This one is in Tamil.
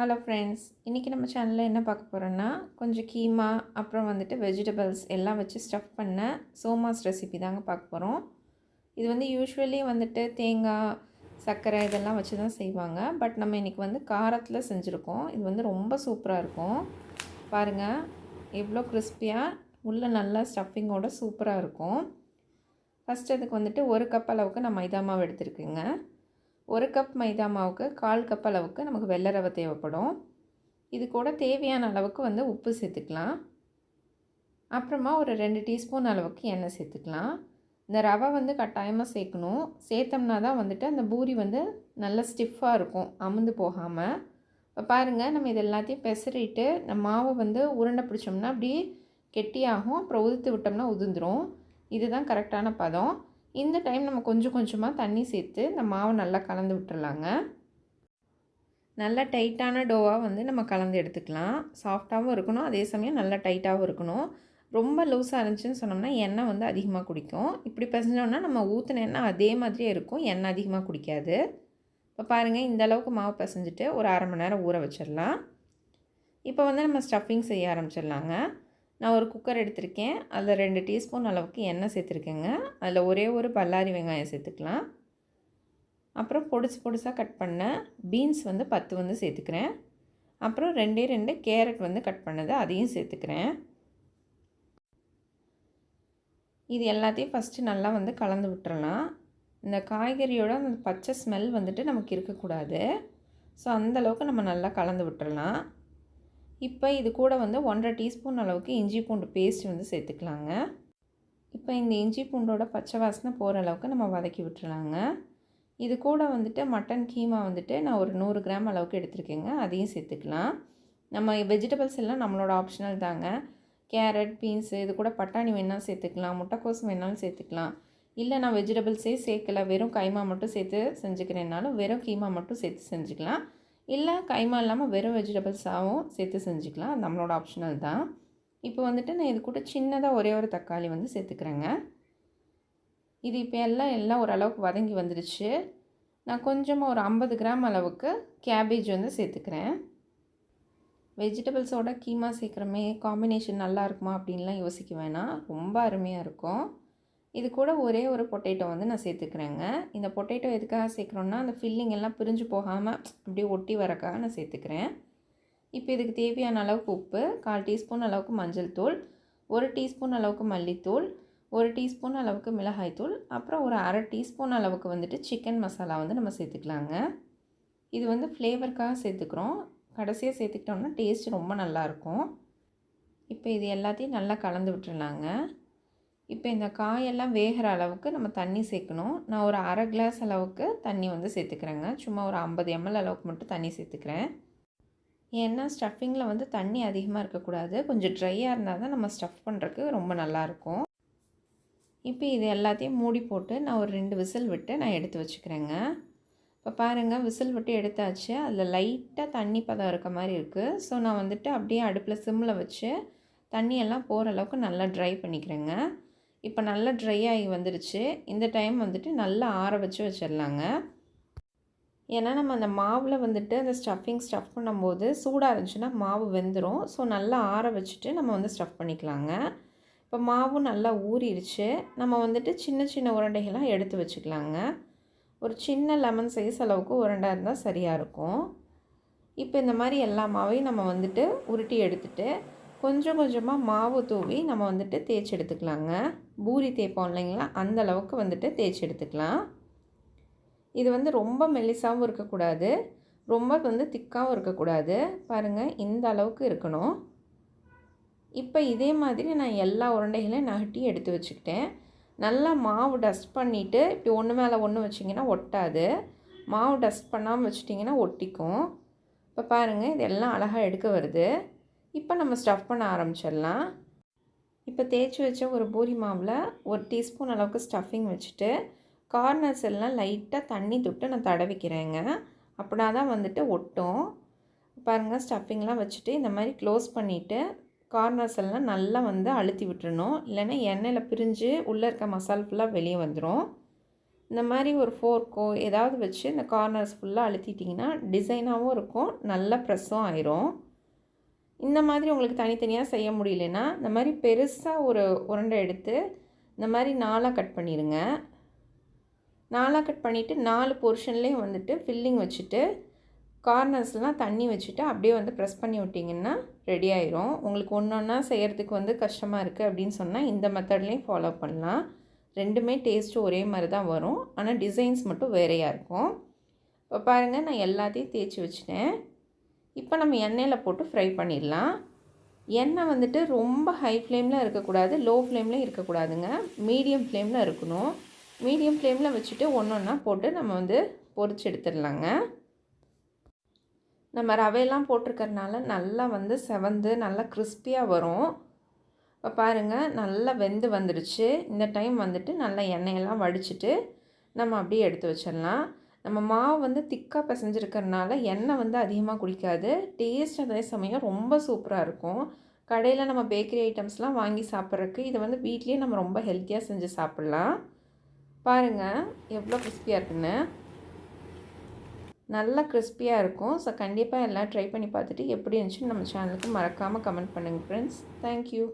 ஹலோ ஃப்ரெண்ட்ஸ் இன்றைக்கி நம்ம சேனலில் என்ன பார்க்க போகிறோன்னா கொஞ்சம் கீமா அப்புறம் வந்துட்டு வெஜிடபிள்ஸ் எல்லாம் வச்சு ஸ்டஃப் பண்ண சோமாஸ் ரெசிபி தாங்க பார்க்க போகிறோம் இது வந்து யூஸ்வலி வந்துட்டு தேங்காய் சர்க்கரை இதெல்லாம் வச்சு தான் செய்வாங்க. பட் நம்ம இன்றைக்கி வந்து காரத்தில் செஞ்சுருக்கோம். இது வந்து ரொம்ப சூப்பராக இருக்கும். பாருங்கள் எவ்வளோ கிறிஸ்பியாக உள்ளே நல்லா ஸ்டஃபிங்கோட சூப்பராக இருக்கும். ஃபஸ்ட் அதுக்கு வந்துட்டு ஒரு கப் அளவுக்கு நான் மைதா மாவு எடுத்துருக்குங்க. ஒரு கப் மைதா மாவுக்கு கால் கப் அளவுக்கு நமக்கு வெள்ளை ரவை தேவைப்படும். இது கூட தேவையான அளவுக்கு வந்து உப்பு சேர்த்துக்கலாம். அப்புறமா ஒரு ரெண்டு டீஸ்பூன் அளவுக்கு எண்ணெய் சேர்த்துக்கலாம். இந்த ரவை வந்து கட்டாயமாக சேர்க்கணும். சேர்த்தோம்னா தான் வந்துட்டு அந்த பூரி வந்து நல்லா ஸ்டிஃபாக இருக்கும் அமுந்து போகாமல் இப்போ பாருங்கள் நம்ம இது எல்லாத்தையும் பெசரிட்டு நம்ம மாவை வந்து உருண்டை பிடிச்சோம்னா அப்படியே கெட்டியாகும் அப்புறம் உதுத்து விட்டோம்னா உதிர்ந்துடும் இதுதான் கரெக்டான பதம். இந்த டைம் நம்ம கொஞ்சம் கொஞ்சமாக தண்ணி சேர்த்து இந்த மாவை நல்லா கலந்து விட்டுறலாங்க. நல்லா டைட்டான டோவாக வந்து நம்ம கலந்து எடுத்துக்கலாம். சாஃப்டாகவும் இருக்கணும். அதே சமயம் நல்லா டைட்டாகவும் இருக்கணும். ரொம்ப லூஸாக இருந்துச்சுன்னு சொன்னோம்னா எண்ணெய் வந்து அதிகமாக குடிக்கும். இப்படி பிசைஞ்சோன்னா நம்ம ஊற்றின எண்ணெய் அதே மாதிரியே இருக்கும். எண்ணெய் அதிகமாக குடிக்காது. இப்போ பாருங்கள் இந்த அளவுக்கு மாவு பிசைஞ்சிட்டு ஒரு அரை மணி நேரம் ஊற வச்சிடலாம். இப்போ வந்து நம்ம ஸ்டஃபிங் செய்ய ஆரம்பிச்சிடலாங்க. நான் ஒரு குக்கர் எடுத்திருக்கேன். அதில் ரெண்டு டீஸ்பூன் அளவுக்கு எண்ணெய் சேர்த்துருக்கேங்க. அதில் ஒரே ஒரு பல்லாரி வெங்காயம் சேர்த்துக்கலாம். அப்புறம் பொடிசு பொடிசாக கட் பண்ண பீன்ஸ் வந்து பத்து வந்து சேர்த்துக்கிறேன். அப்புறம் ரெண்டே ரெண்டு கேரட் வந்து கட் பண்ணது அதையும் சேர்த்துக்கிறேன். இது எல்லாத்தையும் ஃபஸ்ட்டு நல்லா வந்து கலந்து விட்டுறலாம். இந்த காய்கறியோட அந்த பச்சை ஸ்மெல் வந்துட்டு நமக்கு இருக்கக்கூடாது. ஸோ அந்தளவுக்கு நம்ம நல்லா கலந்து விட்டுறலாம். இப்போ இது கூட வந்து ஒன்றரை டீஸ்பூன் அளவுக்கு இஞ்சி பூண்டு பேஸ்ட் வந்து சேர்த்துக்கலாங்க. இப்போ இந்த இஞ்சி பூண்டோட பச்சை வாசனை போகிற அளவுக்கு நம்ம வதக்கி விட்டுறலாங்க. இது கூட வந்துட்டு மட்டன் கீமா வந்துட்டு நான் ஒரு நூறு கிராம் அளவுக்கு எடுத்துருக்கேங்க. அதையும் சேர்த்துக்கலாம். நம்ம வெஜிடபிள்ஸ் எல்லாம் நம்மளோட ஆப்ஷனல் தாங்க. கேரட் பீன்ஸு இது கூட பட்டாணி வேணாலும் சேர்த்துக்கலாம். முட்டைக்கோஸ் வேணாலும் சேர்த்துக்கலாம். இல்லை நான் வெஜிடபிள்ஸே சேர்க்கல. வெறும் கைமா மட்டும் சேர்த்து செஞ்சுக்கிறேன்னாலும் வெறும் கீமா மட்டும் சேர்த்து செஞ்சுக்கலாம். இல்லை கைமா இல்லாமல் வெறும் வெஜிடபிள்ஸாகவும் சேர்த்து செஞ்சுக்கலாம். அது நம்மளோட ஆப்ஷனல் தான். இப்போ வந்துட்டு நான் இது கூட சின்னதாக ஒரே ஒரு தக்காளி வந்து சேர்த்துக்கிறேங்க. இது இப்போ எல்லாம் எல்லாம் ஓரளவுக்கு வதங்கி வந்துடுச்சு நான் கொஞ்சமாக ஒரு ஐம்பது கிராம் அளவுக்கு கேபேஜ் வந்து சேர்த்துக்கிறேன். வெஜிடபிள்ஸோட கீமா சேர்க்குறமே காம்பினேஷன் நல்லா இருக்குமா அப்படின்லாம் யோசிக்க வேணாம். ரொம்ப அருமையாக இருக்கும். இது கூட ஒரே ஒரு பொட்டேட்டோ வந்து நான் சேர்த்துக்கிறேங்க. இந்த பொட்டேட்டோ எதுக்காக சேர்க்குறோன்னா அந்த ஃபில்லிங் எல்லாம் பிரிஞ்சு போகாமல் அப்படியே ஒட்டி வரக்காக நான் சேர்த்துக்கிறேன். இப்போ இதுக்கு தேவையான அளவுக்கு உப்பு கால் டீஸ்பூன் அளவுக்கு மஞ்சள் தூள் ஒரு டீஸ்பூன் அளவுக்கு மல்லித்தூள் ஒரு டீஸ்பூன் அளவுக்கு மிளகாய்த்தூள் அப்புறம் ஒரு அரை டீஸ்பூன் அளவுக்கு வந்துட்டு சிக்கன் மசாலா வந்து நம்ம சேர்த்துக்கலாங்க. இது வந்து ஃப்ளேவருக்காக சேர்த்துக்கிறோம். கடைசியாக சேர்த்துக்கிட்டோம்னா டேஸ்ட் ரொம்ப நல்லாயிருக்கும் இப்போ இது எல்லாத்தையும் நல்லா கலந்து விட்டுருலாங்க இப்போ இந்த காயெல்லாம் வேகிற அளவுக்கு நம்ம தண்ணி சேர்க்கணும். நான் ஒரு அரை கிளாஸ் அளவுக்கு தண்ணி வந்து சேர்த்துக்கிறேங்க. சும்மா ஒரு ஐம்பது எம்எல் அளவுக்கு மட்டும் தண்ணி சேர்த்துக்கிறேன். ஏன்னா ஸ்டஃபிங்கில் வந்து தண்ணி அதிகமாக இருக்கக்கூடாது. கொஞ்சம் ட்ரையாக இருந்தால் தான் நம்ம ஸ்டஃப் பண்ணுறதுக்கு ரொம்ப நல்லாயிருக்கும் இப்போ இது எல்லாத்தையும் மூடி போட்டு நான் ஒரு ரெண்டு விசில் விட்டு நான் எடுத்து வச்சுக்கிறேங்க. இப்போ பாருங்கள் விசில் விட்டு எடுத்தாச்சு. அதில் லைட்டாக தண்ணி பதம் இருக்க மாதிரி இருக்குது ஸோ நான் வந்துட்டு அப்படியே அடுப்பில் சிம்மில் வச்சு தண்ணியெல்லாம் போகிற அளவுக்கு நல்லா ட்ரை பண்ணிக்கிறேங்க. இப்போ நல்லா ட்ரை ஆகி வந்துருச்சு. இந்த டைம் வந்துட்டு நல்லா ஆற வச்சு வச்சிடலாங்க. ஏன்னா நம்ம அந்த மாவில் வந்துட்டு அந்த ஸ்டஃபிங் ஸ்டஃப் பண்ணும்போது சூடாக இருந்துச்சுன்னா மாவு வெந்துடும் ஸோ நல்லா ஆற வச்சுட்டு நம்ம வந்து ஸ்டஃப் பண்ணிக்கலாங்க. இப்போ மாவும் நல்லா ஊறிடுச்சு நம்ம வந்துட்டு சின்ன சின்ன உருண்டைகளாக எடுத்து வச்சுக்கலாங்க. ஒரு சின்ன லெமன் சைஸ் அளவுக்கு உருண்டை இருந்தால் சரியாக இருக்கும். இப்போ இந்த மாதிரி எல்லா மாவையும் நம்ம வந்துட்டு உருட்டி எடுத்துகிட்டு கொஞ்சம் கொஞ்சமாக மாவு தூவி நம்ம வந்துட்டு தேய்ச்சி எடுத்துக்கலாங்க. பூரி தேய்ப்போம் இல்லைங்களா? அந்த அளவுக்கு வந்துட்டு தேய்ச்சி எடுத்துக்கலாம். இது வந்து ரொம்ப மெல்லிசாகவும் இருக்கக்கூடாது. ரொம்ப வந்து திக்காகவும் இருக்கக்கூடாது. பாருங்கள் இந்த அளவுக்கு இருக்கணும். இப்போ இதே மாதிரி நான் எல்லா உருண்டைகளையும் நகட்டி எடுத்து வச்சுக்கிட்டேன். நல்லா மாவு டஸ்ட் பண்ணிவிட்டு இப்படி ஒன்று மேலே ஒன்று வச்சிங்கன்னா ஒட்டாது. மாவு டஸ்ட் பண்ணாமல் வச்சிட்டிங்கன்னா ஒட்டிக்கும். இப்போ பாருங்கள் இதெல்லாம் அழகாக எடுக்க வருது. இப்போ நம்ம ஸ்டஃப் பண்ண ஆரம்பிச்சிடலாம். இப்போ தேய்ச்சி வச்ச ஒரு பூரி மாவில் ஒரு டீஸ்பூன் அளவுக்கு ஸ்டஃபிங் வச்சுட்டு கார்னர்ஸ் எல்லாம் லைட்டாக தண்ணி தொட்டு நான் தடவிக்கிறேங்க. அப்படின்னா தான் வந்துட்டு ஒட்டும். பாருங்கள் ஸ்டஃபிங்லாம் வச்சுட்டு இந்த மாதிரி க்ளோஸ் பண்ணிவிட்டு கார்னர்ஸ் எல்லாம் நல்லா வந்து அழுத்தி விட்டுறணும். இல்லைன்னா எண்ணெயில் பிரிஞ்சு உள்ளே இருக்க மசால் ஃபுல்லாக வெளியே வந்துடும் இந்த மாதிரி ஒரு ஃபோர்க்கோ ஏதாவது வச்சு இந்த கார்னர்ஸ் ஃபுல்லாக அழுத்திட்டிங்கன்னா டிசைனாகவும் இருக்கும் நல்ல ப்ரெஸ்ஸும் ஆயிரும். இந்த மாதிரி உங்களுக்கு தனித்தனியாக செய்ய முடியலன்னா இந்த மாதிரி பெருசாக ஒரு உருண்டை எடுத்து இந்த மாதிரி நாலாக கட் பண்ணிடுங்க. நாலாக கட் பண்ணிவிட்டு நாலு போர்ஷன்லேயும் வந்துட்டு ஃபில்லிங் வச்சுட்டு கார்னர்ஸ்லாம் தண்ணி வச்சுட்டு அப்படியே வந்து ப்ரெஸ் பண்ணி விட்டிங்கன்னா ரெடி ஆயிரும். உங்களுக்கு ஒன்று ஒன்றா செய்கிறதுக்கு வந்து கஷ்டமாக இருக்குது அப்படின்னு சொன்னால் இந்த மெத்தட்லேயும் ஃபாலோ பண்ணலாம். ரெண்டுமே டேஸ்ட்டு ஒரே மாதிரி தான் வரும். ஆனால் டிசைன்ஸ் மட்டும் வேறையாக இருக்கும். இப்போ பாருங்கள் நான் எல்லாத்தையும் தேய்ச்சி வச்சிட்டேன். இப்போ நம்ம எண்ணெயில் போட்டு ஃப்ரை பண்ணிடலாம். எண்ணெய் வந்துட்டு ரொம்ப ஹை ஃப்ளேமில் இருக்கக்கூடாது லோ ஃப்ளேமில் இருக்கக்கூடாதுங்க. மீடியம் ஃப்ளேமில் இருக்கணும். மீடியம் ஃப்ளேமில் வச்சுட்டு ஒன்று ஒன்றா போட்டு நம்ம வந்து பொறிச்சு எடுத்துடலாங்க. நம்ம ரவையெல்லாம் போட்டிருக்கறனால நல்லா வந்து செவந்து நல்லா கிறிஸ்பியாக வரும். இப்போ பாருங்கள் நல்லா வெந்து வந்துடுச்சு இந்த டைம் வந்துட்டு நல்லா எண்ணெயெல்லாம் வடிச்சிட்டு நம்ம அப்படியே எடுத்து வச்சிடலாம். நம்ம மாவு வந்து திக்காக பிசைஞ்சிருக்கிறதுனால எண்ணெய் வந்து அதிகமாக குடிக்காது. டேஸ்ட் அதே சமயம் ரொம்ப சூப்பராக இருக்கும். கடையில் நம்ம பேக்கரி ஐட்டம்ஸ்லாம் வாங்கி சாப்பிட்றதுக்கு இதை வந்து வீட்லேயே நம்ம ரொம்ப ஹெல்த்தியாக செஞ்சு சாப்பிட்லாம். பாருங்கள் எவ்வளோ கிறிஸ்பியாக இருக்குன்னு. நல்லா கிறிஸ்பியாக இருக்கும். ஸோ கண்டிப்பாக எல்லாம் ட்ரை பண்ணி பார்த்துட்டு எப்படி இருந்துச்சுன்னு நம்ம சேனலுக்கு மறக்காமல் கமெண்ட் பண்ணுங்கள் ஃப்ரெண்ட்ஸ் தேங்க்யூ